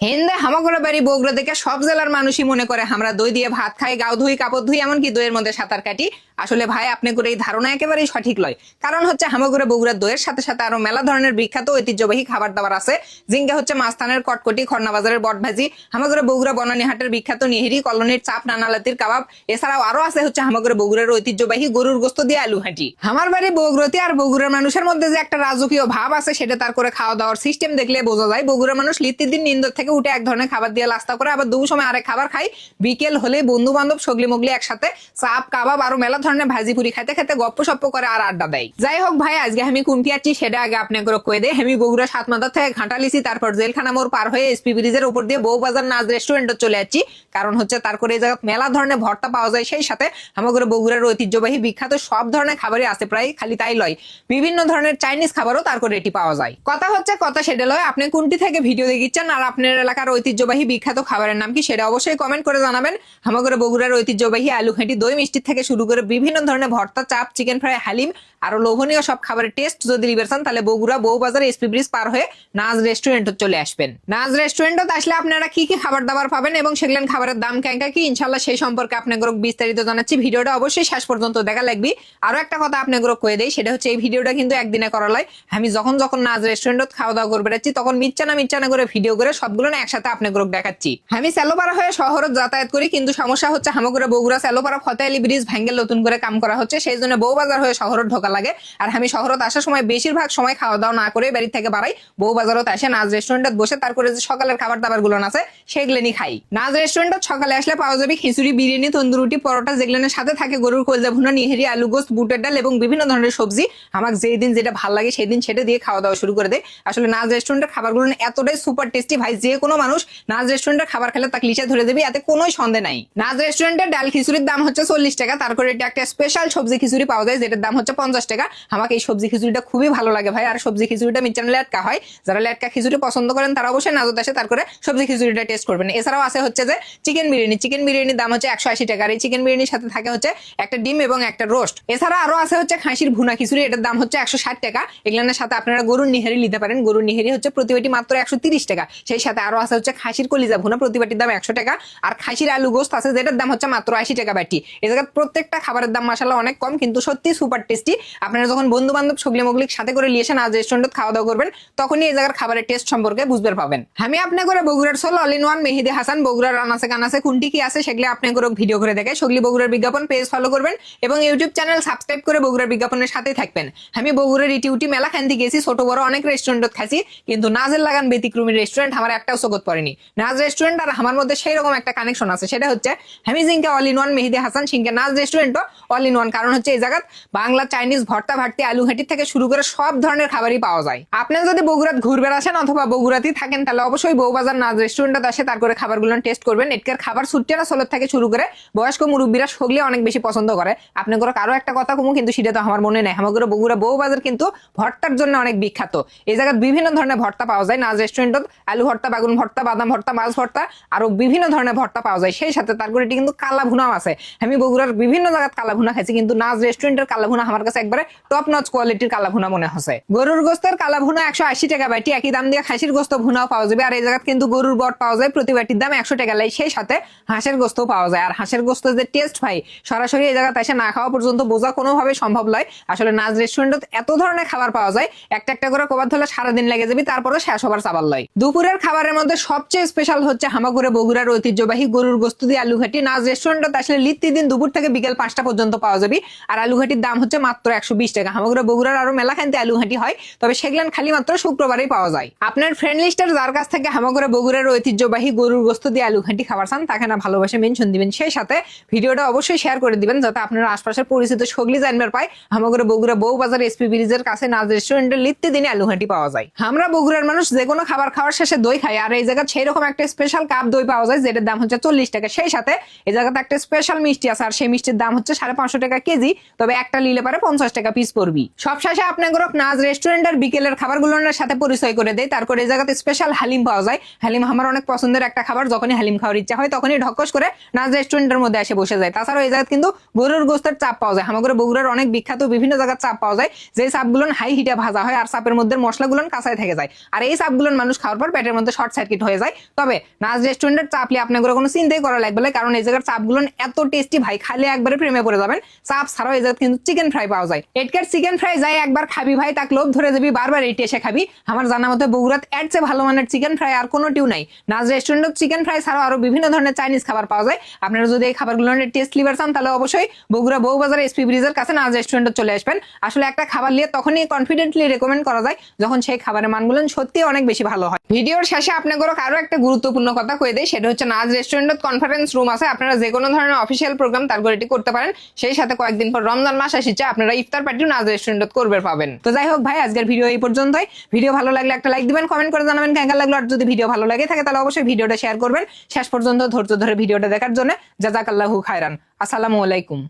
হিন্দে হামাগুড়া বাড়ি বগুড়া দেখে সব জেলার মানুষই মনে করে আমরা দই দিয়ে ভাত খাই, গাও ধুই, কাপড় ধুই, এমনকি দইয়ের মধ্যে সাঁতার কাটি। আসলে ভাই, আপনি করে এই ধারণা একেবারেই সঠিক লয়। কারণ হচ্ছে হামাগুড়া বগুড়ার দইয়ের সাথে সাথে আরও মেলা ধরনের বিখ্যাত ঐতিহ্যবাহী খাবার দাবার আছে। জিঙ্গা হচ্ছে মাস্তানের কটকটি খর্না বাজারের বটভাজি। হামাগুড়া বগুড়া বনানীহাটের বিখ্যাত নিহিরি কলোনির চাপ নানালাতির কাবাব। এছাড়াও আরও আছে হচ্ছে হামাগুড়া বগুড়ার ঐতিহ্যবাহী গরুর গোস্ত দিয়ে আলু হাঁটি। আমার বাড়ি বগুড়াতে আর বগুড়ার মানুষের মধ্যে যে একটা রাজকীয় ভাব আছে, সেটা তার করে খাওয়া দাওয়ার সিস্টেম দেখলে বোঝা যায়। বগুড়া মানুষ লিত্তির দিন নিন্দর থেকে উঠে এক ধরনের খাবার দিয়ে লাস্তা করে, আবার দু সময় আরেক খাবার খাই বিকেল হলে বন্ধু বান্ধব সগলি মগলি একসাথে চাপ, কাবাব, আরও মেলা ধরনের ভাজি পুরি খাইতে খাইতে গপ্প সপ্প করে আর আড্ডা দেয়। যাই হোক ভাই, আজকে আমি কুমটি আছি সেটা আগে আপনি করে কয়ে দেয় আমি বগুড়া সাত মাথার থেকে ঘাটা লিছি, তারপর জেলখানা মোড় পার হয়ে এসপি ব্রিজের উপর দিয়ে বউবাজার নাজ রেস্টুরেন্টে চলে যাচ্ছি কারণ হচ্ছে তার করে এই জায়গা মেলা ধরনের ভর্তা পাওয়া যায়, সেই সাথে আমাদের বগুড়ার ঐতিহ্যবাহী বিখ্যাত সব ধরনের খাবারই আছে, প্রায় খালি তাই লয়। বিভিন্ন ধরনের চাইনিজ খাবারও তার করে এটি পাওয়া যায়। কথা হচ্ছে, কথা সেটা লয়। আপনি কোনটি থেকে ভিডিও দেখিচ্ছেন আর আপনার এলাকার ঐতিহ্যবাহী বিখ্যাত খাবারের নাম কি সেটা অবশ্যই কমেন্ট করে জানাবেন। আমাদের বগুড়ার ঐতিহ্যবাহী আলু ঘেঁটি দই মিষ্টি থেকে শুরু করে বিভিন্ন ধরনের ভর্তা চাপ চিকেন ফ্রাই হালিম আরও লোভনীয় সব খাবারের টেস্ট যদি নিবেন চান, তাহলে বগুড়া বউবাজার এসপি ব্রিজ পার হয়ে নাজ রেস্টুরেন্টে চলে আসবেন। নাজ রেস্টুরেন্টে আসলে আপনারা কি কি খাবার দাবার পাবেন এবং সেগুলো খাবারের দাম কেঙ্কা কি ইনশাল্লাহ সেই সম্পর্কে আপনাকে বিস্তারিত জানাচ্ছি। ভিডিওটা অবশ্যই শেষ পর্যন্ত দেখা লাগবে। আরও একটা কথা আপনাকে কয়ে দেই সেটা হচ্ছে এই ভিডিওটা কিন্তু একদিনে করা লয়। আমি যখন যখন নাজ রেস্টুরেন্টত খাওয়া দাওয়া করে বেড়াচ্ছি তখন মিচ্ছানা মিচ্ছানা করে ভিডিও করে সবগুলো না একসাথে আপনাকে দেখাচ্ছি। আমি স্যালোপাড়া হয়ে শহরত যাতায়াত করি কিন্তু সমস্যা হচ্ছে হামগুড়া বগুড়া স্যালোপাড়া ফতেআলি ব্রিজ ভেঙ্গেল নতুন করে কাম করা হচ্ছে, সেই জন্য বউবাজার হয়ে শহরত ঢোকা লাগে। আর আমি শহরত আসার সময় বেশিরভাগ সময় খাওয়া দাওয়া না করে বাড়ি থেকে বাড়াই, বউবাজারত আসে নাজ রেস্টুরেন্টত বসে তারপরে যে সকালের খাবার দাবারগুলো আছে সেগুলো খাই নাজ রেস্টুরেন্টত সকালে আসলে পাওয়া যাবে খিচুড়ি, বিরিয়ানি, তন্দুরুটি, পরোটা যেগুলোর সাথে থাকে, গরুর কলজা ভুনা, নিহেরি, আলু গোস্ত, বুটের ডাল এবং বিভিন্ন ধরনের সবজি। আমার যেই দিন যেটা ভালো লাগে সেই দিন সেটা দিয়ে খাওয়া দাওয়া শুরু করে দেয়। আসলে নাজ রেস্টুরেন্টের খাবারগুলো না এতটাই সুপার টেস্টি ভাই, যে কোনো মানুষ নাজ রেস্টুরেন্টের খাবার খেলে তাকে লিচে ধরে দেবে, এতে কোনোই সন্দেহ নাই। নাজ রেস্টুরেন্টের ডাল খিচুড়ির দাম হচ্ছে চল্লিশ টাকা, তারপরে এটা একটা স্পেশাল সবজি খিচুড়ি পাওয়া যায়, যেটার দাম হচ্ছে পঞ্চাশ টাকা। আমাকে এই সবজি খিচুড়িটা খুবই ভালো লাগে ভাই। আর সবজি খিচুড়িটা মিচান লেটকা হয়। যারা লেটকা খিচুড়ি পছন্দ করেন, তারা অবশ্যই নাজত আসে, তারপরে সবজি খিচুড়িটা টেস্ট করবেন। এছাড়াও আছে হচ্ছে যে চিকেন বিরিয়ানি। চিকেন বিরিয়ানির দাম হচ্ছে একশো আশি টাকা। আর এই চিকেন বিরিয়ানির সাথে থাকে হচ্ছে একটা ডিম এবং একটা রোস্ট এছাড়া আরও আছে হচ্ছে খাসির ভুনা খিচুড়ি। এটার দাম হচ্ছে একশো ষাট টাকা। এগুলোর সাথে আপনারা গরুর নিহারি নিতে পারেন। গরুর নিহারি হচ্ছে প্রতিবাটি মাত্র একশো তিরিশ টাকা। সেই সাথে আরও আছে হচ্ছে খাসির কলিজা ভুনা। প্রতিবাটির দাম একশো টাকা। আর খাসির আলু গোস্ত আছে, যেটার দাম হচ্ছে মাত্র আশি টাকা বাটি। এই জায়গায় প্রত্যেকটা খাবারের দাম মাসাল্লাহ অনেক কম, কিন্তু সত্যি সুপার টেস্টি আপনারা যখন বন্ধু বান্ধব সগলি মগলিক সাথে করে আসেন, আজ রেস্টুরেন্টে খাওয়া দাওয়া করবেন, তখনই এই জায়গার খাবারের টেস্ট সম্পর্কে বুঝতে পাবেন। আমি আপনি করে বগুড়ার soul all in one Mehedi Hasan, বগুড়ার রানাসে কানাসে, কোনটি কি আছে সেগুলো আপনি করে ভিডিও করে দেখে সগলি বগুড়ার বিজ্ঞাপন পেজ ফলো করবেন এবং ইউটিউব চ্যানেল সাবস্ক্রাইব করে বগুড়ার বিজ্ঞাপনের সাথেই থাকবেন। আমি বগুড়ার ইটিউটি মেলা খান্তি গেছি, ছোট বড় অনেক রেস্টুরেন্টত খাইছি, কিন্তু নাজের লাগান ব্যতিক্রমী রেস্টুরেন্ট আমার একটাও সগত পড়েনি। নাজ রেস্টুরেন্ট আর আমার মধ্যে সেই রকম একটা কানেকশন আছে, সেটা হচ্ছে, আমি জিঙ্কা all in one Mehedi Hasan সিংকে নাজ রেস্টুরেন্টও অল ইন ওয়ান কারণ হচ্ছে এই জায়গাত বাংলা, চাইনিজ, ভর্তা ভাটতি আলু, ঘাটি থেকে শুরু করে সব ধরনের খাবারই পাওয়া যায়। আপনি যদি বগুড়াত ঘুরবে আসেন অথবা বগুড়াতেই থাকেন, তাহলে অবশ্যই বউবাজার নাজ রেস্টুরেন্টে আসে, তার করে খাবারগুলো টেস্ট করবেন। এটকার খাবার সুট্টেরা সোলত থেকে শুরু করে বয়স্ক মুরব্বীরা সগলে অনেক বেশি পছন্দ করে। আপনি করে কারও একটা কথা কমু, কিন্তু সেটা তো আমার মনে নেই। আমাদের বগুড়া বউবাজার কিন্তু ভর্তার জন্য অনেক বিখ্যাত। এই জায়গায় বিভিন্ন ধরনের ভর্তা পাওয়া যায়। নাজ রেস্টুরেন্টত আলু ভর্তা, বাগুন ভর্তা, বাদাম ভর্তা, মাছ ভর্তা, আরও বিভিন্ন ধরনের ভর্তা পাওয়া যায়। সেই সাথে তার করে কিন্তু কালা ভুনাও আছে। আমি বগুড়ার বিভিন্ন জায়গায় কালা ভুনা খাইছি, কিন্তু নাজ রেস্টুরেন্টের কালা ভুনা আমার কাছে একবারে টপ নচ কোয়ালিটির কালা ভুনা মনে হচ্ছে। গরুর গোস্তের কালা ভুনা একশো আশি টাকা বাটি, একই দাম দিয়ে খাসির গোস্ত ভুনাও পাওয়া যাবে, আর এই জায়গায় কিন্তু গরুর বট পাওয়া যায়, প্রতি বাটির দাম একশো টাকা লাই, সেই সাথে হাঁসের গোস্ত পাওয়া যায়। আর হাঁসের গোস্ত যে টেস্ট ভাই, সরাসরি এই জায়গাতে এসে না খাওয়া পর্যন্ত বোঝা কোনোভাবে সম্ভব নয়। আসলে নাজ রেস্টুরেন্টত এত ধরনের খাবার পাওয়া যায়, একটা একটা করে কবার ধরলে সারাদিন লেগে যাবে, তারপরে শেষ হবার চাবার লয়। দুপুরের খাবারের মধ্যে সবচেয়ে স্পেশাল হচ্ছে হামাগুড়ে বগুড়ার ঐতিহ্যবাহী গরুর গোস্ত দিয়ে আলু ঘাটি নাজ রেস্টুরেন্টত আসলে লিত্তি দিন দুপুর থেকে বিকেল পাঁচটা পর্যন্ত পাওয়া যাবে। আর আলু ঘাটির দাম হচ্ছে মাত্র একশো বিশ টাকা। হামাগুড়ে বগুড়ার আরও মেলা খানতে আলু ঘাটি হয়, তবে সেগুলান খালি মাত্র শুক্রবারেই পাওয়া যায়। আপনার ফ্রেন্ড লিস্টের যার কাছ থেকে হামাগুড়ে বগুড়ার ঐতিহ্যবাহী গরুর গোস্ত দিয়ে আলু ঘাটি খাবার চান, তাকে না ভালোবাসে মেনশন দিবেন, সেই সাথে ভিডিওটা অবশ্যই শেয়ার করে দিবেন, যাতে আপনার আশপাশের পরিচিত সগলি জানবার পায় হামাগুড়ে বগুড়া বউ বাজার এসপি ব্রিজের কাছে নাজ রেস্টুরেন্টের লিত্তি দিনে আলু ঘাটি পাওয়া যায়। আমরা বগুড়ার মানুষ যে কোনো খাবার খাওয়ার শেষে দই খাই, আর এই জায়গায় সেই রকম একটা স্পেশাল কাপ দই পাওয়া যায়, যেটার দাম হচ্ছে চল্লিশ টাকা। সেই সাথে এই জায়গাতে একটা স্পেশাল মিষ্টি আছে, আর সেই মিষ্টির দাম হচ্ছে সাড়ে পাঁচশো টাকা কেজি, তবে একটা নিলে পারে পঞ্চাশ টাকা পিস পড়বি। সব শেষে আপনার নাজ রেস্টুরেন্টের বিকেলের খাবারগুলোর সাথে পরিচয় করে দেয়। তারপরে এই জায়গাতে স্পেশাল হালিম পাওয়া যায়। হালিম আমার অনেক পছন্দের একটা খাবার, যখনই হালিম খাওয়ার ইচ্ছা হয় তখনই ঢকস করে নাজ রেস্টুরেন্টের মধ্যে এসে বসে যায়। তাছাড়াও এই জায়গায় কিন্তু গরুর গোস্তের চাপ পাওয়া যায়। আমাদের বগুড়ার অনেক বিখ্যাত বিভিন্ন জায়গার চাপ পাওয়া যায়, যে চাপগুলো হাই হিটে ভাজা হয় আর চাপের মধ্যে মশলাগুলো কাঁচায় থেকে যায়। আর এই চাপগুলো মানুষ খাওয়ার পর পেটের মধ্যে শর্ট সার্কিট হয়ে যায়। তবে নাজ রেস্টুরেন্টের চাপলি আপনার কোনো চিন্তাই করা লাগবে কারণ এই জায়গার চাপগুলো এত টেস্টি ভাই, খালি একবারে প্রেমে পড়ে যাবেন। চাপ ছাড়াও এই কিন্তু চিকেন ফ্রাই পাওয়া যায়। এটকের চিকেন ফ্রাই যাই একবার খাবি ভাই, তাক লোভ ধরে যাবি, বারবার এটি এসে খাবি। আমার জানা মতে বগুড়াত এর চেয়ে ভালো মানের চিকেন ফ্রাই আর কোনোটিও নাই। নাজ রেস্টুরেন্টে চিকেন ফ্রাই ছাড়াও আরও বিভিন্ন ধরনের চাইনিজ খাবার পাওয়া যায়। আপনারা যদি এই খাবারগুলোর টেস্ট লিভার চান, তাহলে অবশ্যই বগুড়া বউবাজার এসপি ব্রিজের কাছে নাজ রেস্টুরেন্টে চলে আসবেন। আসলে একটা খাবার নিয়ে তখনই কনফিডেন্টলি রেকমেন্ড করা যায়, যখন সেই খাবারের মানগুলো সত্যি অনেক বেশি ভালো হয়। ভিডিওর শেষে আপনাদের আরও একটা গুরুত্বপূর্ণ কথা কয়ে দেয় সেটা হচ্ছে নাজ রেস্টুরেন্টত কনফারেন্স রুম আছে। আপনারা যে কোনো ধরনের অফিসিয়াল প্রোগ্রাম তারপর এটি করতে পারেন। সেই সাথে কয়েকদিন পর রমজান মাস আসছে আপনারা ইফতার পার্টিও নাজ রেস্টুরেন্টত করবে পাবেন। তো যাই হোক ভাই, আজকের ভিডিও এই পর্যন্তই। ভিডিও ভালো লাগলে একটা লাইক দিবেন কমেন্ট করে জানাবেন কেমন লাগল। আর যদি ভিডিও ভালো লাগে থাকে, তাহলে অবশ্যই ভিডিওটা শেয়ার করবেন। শেষ পর্যন্ত ধৈর্য ধরে ভিডিওটা দেখার জন্য। জাজাকাল্লাহু খায়রান। আসসালামু আলাইকুম।